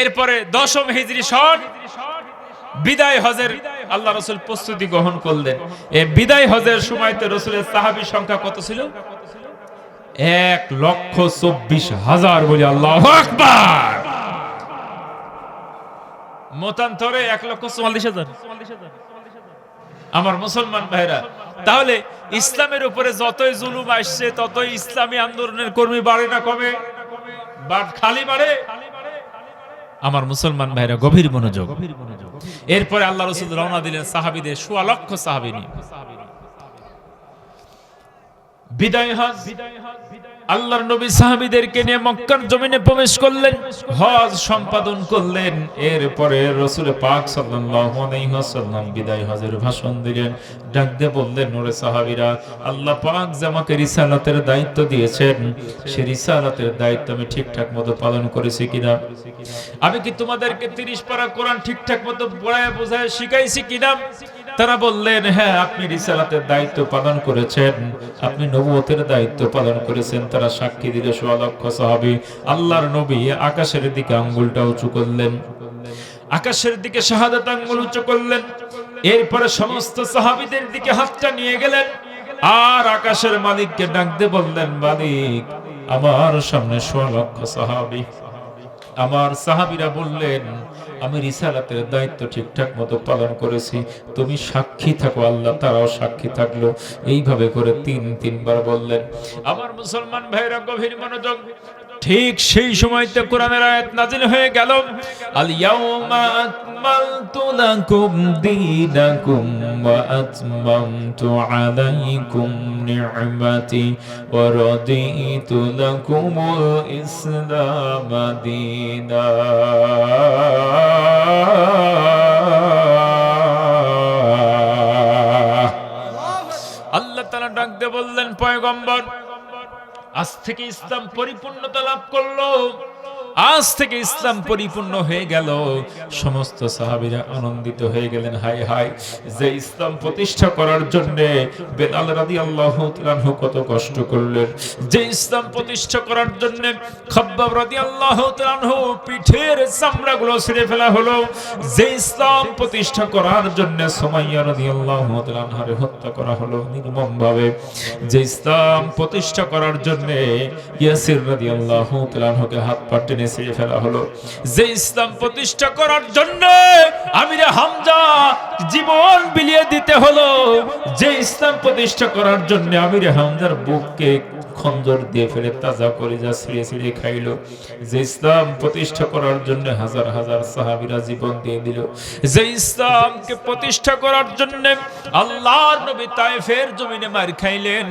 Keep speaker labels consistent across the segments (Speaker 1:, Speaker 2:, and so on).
Speaker 1: এরপরে দশম হিজরি শট। বিদায় হজের আল্লাহ রসুল প্রস্তুতি গ্রহণ করলেন। এই বিদায় হজের সময়তে রসুলের সাহাবী সংখ্যা কত ছিল? এক লক্ষ চব্বিশ হাজার বলি আল্লাহ আকবার। মতান্তরে এক লক্ষ চুয়াল্লিশ হাজার। আমার মুসলমান ভাইরা, তাহলে ইসলামের উপরে যতই জুলুম আসছে, ততই ইসলামী আন্দোলনের কর্মী বাড়ে না কমে? খালি বাড়ে? আমার মুসলমান ভাইরা গভীর মনোযোগ। এরপরে আল্লাহ রসুল রওনা দিলেন সাহাবিদের সোয়া লক্ষ সাহাবি নিয়ে। বিদায় হজ। আল্লাহর নবী সাহাবীদেরকে নিয়ে মক্কার জমিনে প্রবেশ করলেন, হজ সম্পাদন করলেন। এরপরে রসুল পাক ওয়াসাল্লাম বিদায় হজের ভাষণ দিলেন। ডাক দিয়ে বললেন সাহাবীরা, আল্লাহ পাক যে আমাকে রিসালাতের দায়িত্ব দিয়েছেন সেই রিসালাতের দায়িত্ব আমি ঠিকঠাক মতো পালন করেছি কিনা? আমি কি তোমাদেরকে 30 পারা কোরআন ঠিকঠাক মতো পড়ায় বোঝায় শিখাইছি কিনা? তারা বললেন হ্যাঁ আপনি রিসালাতের দায়িত্ব পালন করেছেন। আপনি নবুয়তের দায়িত্ব পালন করেছেন। তারা সাক্ষী দিলে সোয়া লক্ষ সাহাবী। আল্লাহর নবী আকাশের দিকে আঙ্গুলটা উঁচু করলেন। আকাশের দিকে শাহাদাত আঙ্গুল উঁচু করলেন। এরপরে সমস্ত সাহাবীদের দিকে হাতটা নিয়ে গেলেন। আর আকাশের মালিককে ডাকতে বললেন, মালিক, আমার সামনে সোয়া লক্ষ সাহাবী। আমার সাহাবিরা বললেন আমি রিসালাতের দায়িত্ব ঠিকঠাক মতো পালন করেছি। তুমি সাক্ষী থাকো, আল্লাহ তারাও সাক্ষী থাকল। এইভাবে করে তিন, তিনবার বললেন, আমার মুসলমান ভাইরা গভীর মনোযোগ, ঠিক সেই সময়তে কোরআনের আয়াত নাজিল হয়ে গেল। আল ইয়াউমা দীনাকুম ওয়া আতমামতু আলাইকুম নি'মাতি ওয়া রাদিতু লাকুমুল ইসলাম দীনা আল্লাহ তাআলা ডাক দিয়ে বললেন, পয়গম্বর, আজ থেকে ইসলাম পরিপূর্ণতা লাভ করল। আজ থেকে ইসলাম পরিপূর্ণ হয়ে গেল। সমস্ত সাহাবীরা আনন্দিত হয়ে গেলেন, হাই হাই। যে ইসলাম প্রতিষ্ঠা করার জন্য বেলাল রাদিয়াল্লাহু তাআলা কত কষ্ট করলেন। যে ইসলাম প্রতিষ্ঠা করার জন্য খাব্বাব রাদিয়াল্লাহু তাআলা পিঠের চামড়াগুলো ছিঁড়ে ফেলা হলো। যে ইসলাম প্রতিষ্ঠা করার জন্য সুমাইয়া রাদিয়াল্লাহু তাআলাকে হত্যা করা হলো নির্মমভাবে। যে ইসলাম প্রতিষ্ঠা করার জন্য ইয়াসির রাদিয়াল্লাহু তাআলাকে হাত পা টেনে ছিঁড়ে ফেলা হলো। যে ইসলাম প্রতিষ্ঠা করার জন্য আমিরে হামজা জীবন বিলিয়ে দিতে হলো, যে ইসলাম প্রতিষ্ঠা করার জন্য আমিরে হামজার বুককে খঞ্জর দিয়ে ফেলে তাজা করে যা ছিঁড়ে ছিঁড়ে খাইলো। যে ইসলাম প্রতিষ্ঠা করার জন্য হাজার হাজার সাহাবিরা জীবন দিয়ে দিল। যে ইসলামকে প্রতিষ্ঠা করার জন্য আল্লাহর নবী তায়েফের জমিনে মার খাইলেন।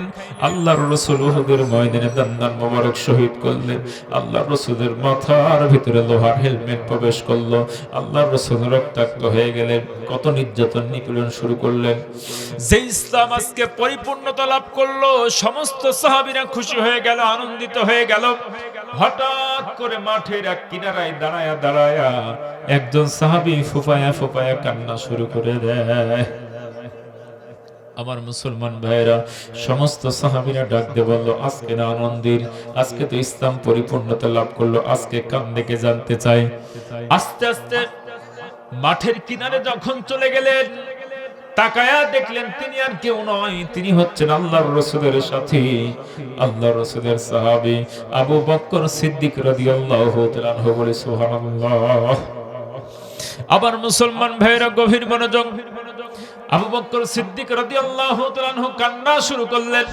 Speaker 1: আল্লাহর রসুল উহুদের ময়দানে দান্দান মোবারক শহীদ করলেন। আল্লাহর রসুলের মাথার ভিতরে লোহার হেলমেট প্রবেশ করল। আল্লাহর রসুল রক্তাক্ত হয়ে গেলেন। কত নির্যাতন নিপীড়ন শুরু করলেন। যে ইসলাম আজকে পরিপূর্ণতা লাভ করল, সমস্ত সাহাবীরা খুশি হয়ে গেল, আনন্দিত হয়ে গেল। হঠাৎ করে মাঠের এক কিনারায় দাঁড়ায়া দাঁড়ায়া একজন সাহাবী ফুপায়া ফুপায়া কান্না শুরু করে দেয়। আমার মুসলমান ভাইরা সমস্ত সাহাবীরা ডাক দিয়ে বলল, আজকে না আনন্দের, আজকে তো ইসলাম পরিপূর্ণতা লাভ করল, আজকে কান দেখে জানতে চাই। আস্তে আস্তে মাঠের কিনারে যখন চলে গেলেন তাকায়া দেখলেন তিনি আর কেউ নয়। তিনি হচ্ছেন আল্লাহর রসুলের সাথী, আল্লাহর রসুলের সাহাবী আবু বক্কর সিদ্দিক রাদিয়াল্লাহু তাআলা বলে, সুবহানাল্লাহ। আবার মুসলমান ভাইরা গভীর মনোযোগ। আবু বকর সিদ্দিক রাদিয়াল্লাহু তাআলা কান্না শুরু করলেন।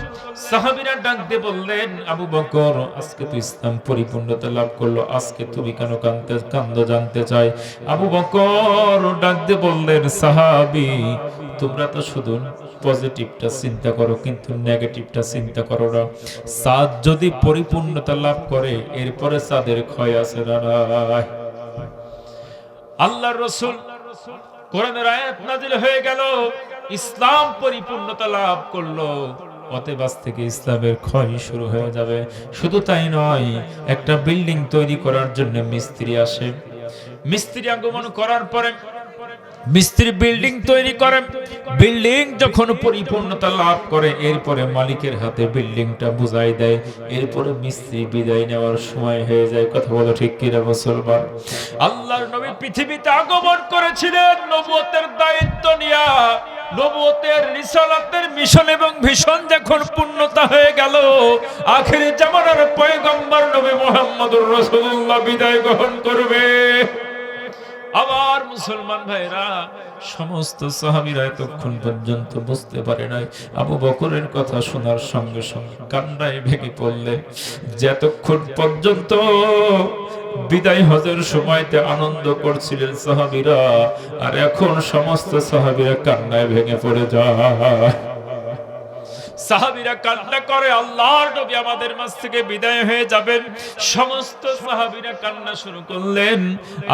Speaker 1: সাহাবীরা ডাক দিয়ে বললেন, আবু বকর আজকে তো ইসলাম পরিপূর্ণতা লাভ করল। আজকে তুমি কেন কান্দতে কান্দ জানতে চাই? আবু বকর ডাক দিয়ে বললেন, সাহাবী তোমরা তো শুধু পজিটিভটা চিন্তা করো, কিন্তু নেগেটিভটা চিন্তা করো না। সাদ যদি পরিপূর্ণতা লাভ করে, এরপরে সাদের ক্ষয় আছে? আল্লাহর রসুল কোরআনের আয়াত নাজিল হয়ে গেল, ইসলাম পরিপূর্ণতা লাভ করল। অতএব আজ থেকে ইসলামের ক্ষয় শুরু হয়ে যাবে। শুধু তাই নয়, একটা বিল্ডিং তৈরি করার জন্য মিস্ত্রি আসে। মিস্ত্রি আগমন করার পরে মিস্ত্রি বিল্ডিং তৈরি করে। বিল্ডিং যখন পরিপূর্ণতা লাভ করে, এরপরে মালিকের হাতে বিল্ডিংটা বুঝাই দেয়। এরপরে মিস্ত্রি বিদায় নেওয়ার সময় হয়ে যায়। কথা বলো ঠিক কিনা মুসলমান? আল্লাহর নবী পৃথিবীতে আগমন করেছিলেন। নবুয়তের দায়িত্ব নিয়া, নবুয়তের রিসালাতের মিশন এবং ভীষণ যখন পূর্ণতা হয়ে গেল, আখেরি জামানার পয়গম্বর নবী মোহাম্মদুর রাসূলুল্লাহ বিদায় গ্রহণ করবে। মুসলমান ভাইরা সমস্ত সাহাবিরা এতক্ষণ পর্যন্ত বুঝতে পারে নাই। আবু বকরের কথা শোনার সঙ্গে সঙ্গে কান্নায় ভেঙে পড়লে, যতক্ষণ পর্যন্ত বিদায় হজের সময়তে আনন্দ করছিলেন সাহাবিরা, আর এখন সমস্ত সাহাবিরা কান্নায় ভেঙে পড়ে যায়। সাহাবীরা কান্না করে, আল্লাহর নবী আমাদের মাঝ থেকে বিদায় হয়ে যাবেন। সমস্ত সাহাবীরা কান্না শুরু করলেন।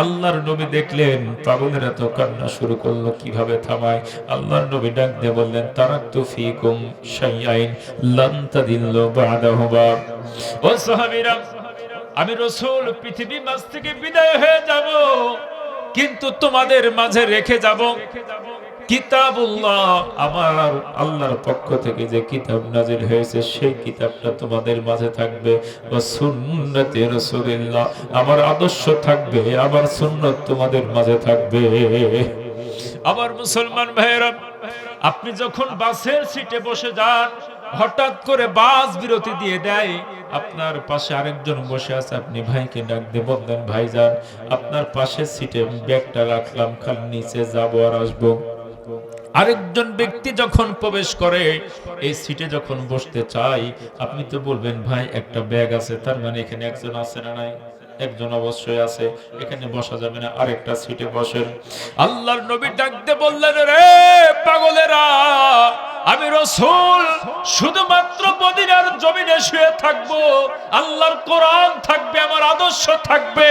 Speaker 1: আল্লাহর নবী দেখলেন, পাগলেরা তো কান্না শুরু করল, কীভাবে থামায়? আল্লাহর নবী ডাক দিয়ে বললেন, তারাক্তু ফিকুম শাইআইন, লান তাদিল্লু বাদাহুমা। ও সাহাবীরা, আমি রসুল পৃথিবী মাঝ থেকে বিদায় হয়ে যাব, কিন্তু তোমাদের মাঝে রেখে যাব। কিতাবুল্লাহ, আমার আল্লাহর পক্ষ থেকে যে কিতাব নাজিল হয়েছে, সেই কিতাবটা তোমাদের মাঝে থাকবে। ও সুন্নতে রাসূলুল্লাহ, আমার আদর্শ থাকবে, আমার সুন্নত তোমাদের মাঝে থাকবে। আমার মুসলমান ভাইয়েরা, আপনি যখন বাসের সিটে বসে যান, হঠাৎ করে বাস বিরতি দিয়ে দেয়, আপনার পাশে আরেকজন বসে আছে, আপনি ভাইকে ডাক দিয়ে বললেন, ভাইজান, আপনার পাশের সিটে ব্যাগটা রাখলাম, খালি নিচে যাব আর আসব। আরেকজন ব্যক্তি যখন প্রবেশ করে, এই সিটে যখন বসতে চাই আপনি তো বলবেন, ভাই, একটা ব্যাগ আছে, তার মানে এখানে একজন আছে না নাই? একজন অবশ্যই আছে, এখানে বসা যাবে না, আরেকটা সিটে বসেন। আল্লাহর নবী ডাকতে বললেন, রে পাগলেরা, আমি রসুল, শুধুমাত্র মদিনার জমিনে শুয়ে থাকব, আল্লাহর কোরআন থাকবে, আমার আদর্শ থাকবে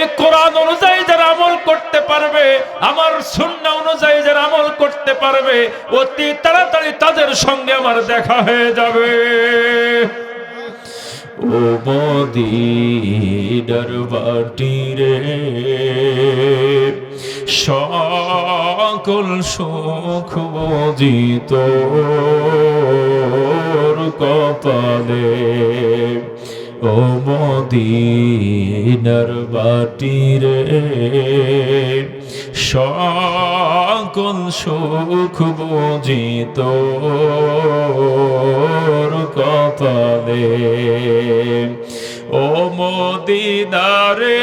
Speaker 1: এই কোরআন অনুযায়ী যারা আমল করতে পারবে, আমার সুন্নাহ অনুযায়ী যারা আমল করতে পারবে, অতি তাড়াতাড়ি তাদের সঙ্গে আমার দেখা হয়ে যাবে। ও মদিনার বাটি রে সকল সুখ মজিত। কপালে। ও মদিনার বাটি রে সকল সুখ বুঝিত কপালে। ও মদিনারে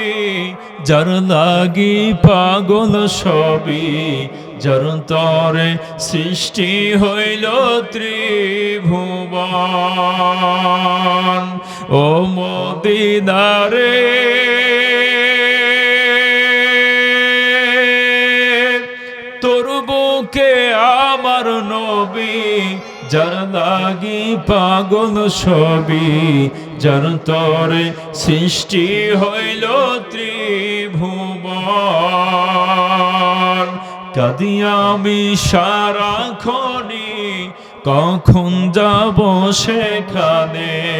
Speaker 1: নবী যার লাগি পাগল সবই, যার তরে সৃষ্টি হইল ত্রিভুবন। ও মদিনারে, তোর বুকে আমার নবী যার লাগি পাগল সবই যার সৃষ্টি হইল ত্রিভুবন। কাদি আমি সারাক্ষণি কখন যাব সেখানে?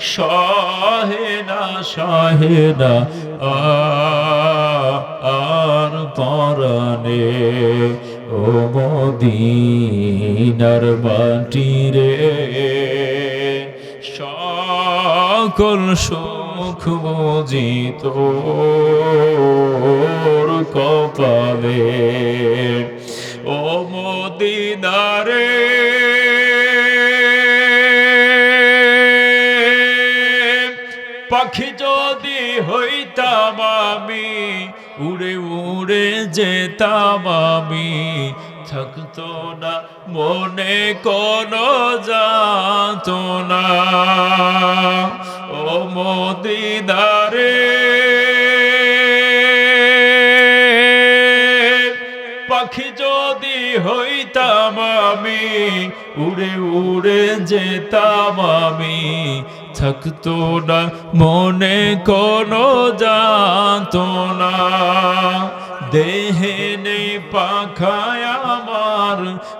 Speaker 1: সহে না সহে না, আ- আর পরানে। ও মদিনার বাটি রে সকল সুখ বুঝিত কপালে। ও মদিনারে উড়ে উড়ে যেতাম আমি। থাকতো না মনে কোনো যাত না ও মদিনারে উড়ে উড়ে যেতাম আমি। থাকতো না, মনে কোনো যাত না। দেহে নেই পাখায় আমার,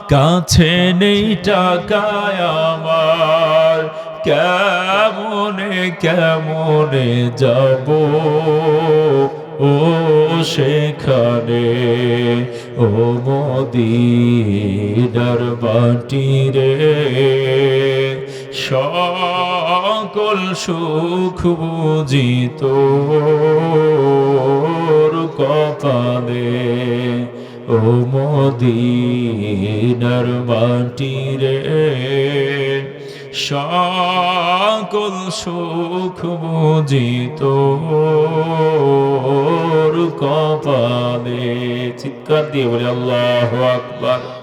Speaker 1: কাছে নেই টাকায় আমার। কেমনে কেমনে যাব? ও সেখানে ও মদিনার বাটি রে সকল সুখ বুঝিত কপালে ও মদিনার মাটি রে সকল সুখ বুঝিত কপালে চিৎকার দিয়ে বলে আল্লাহ আকবার।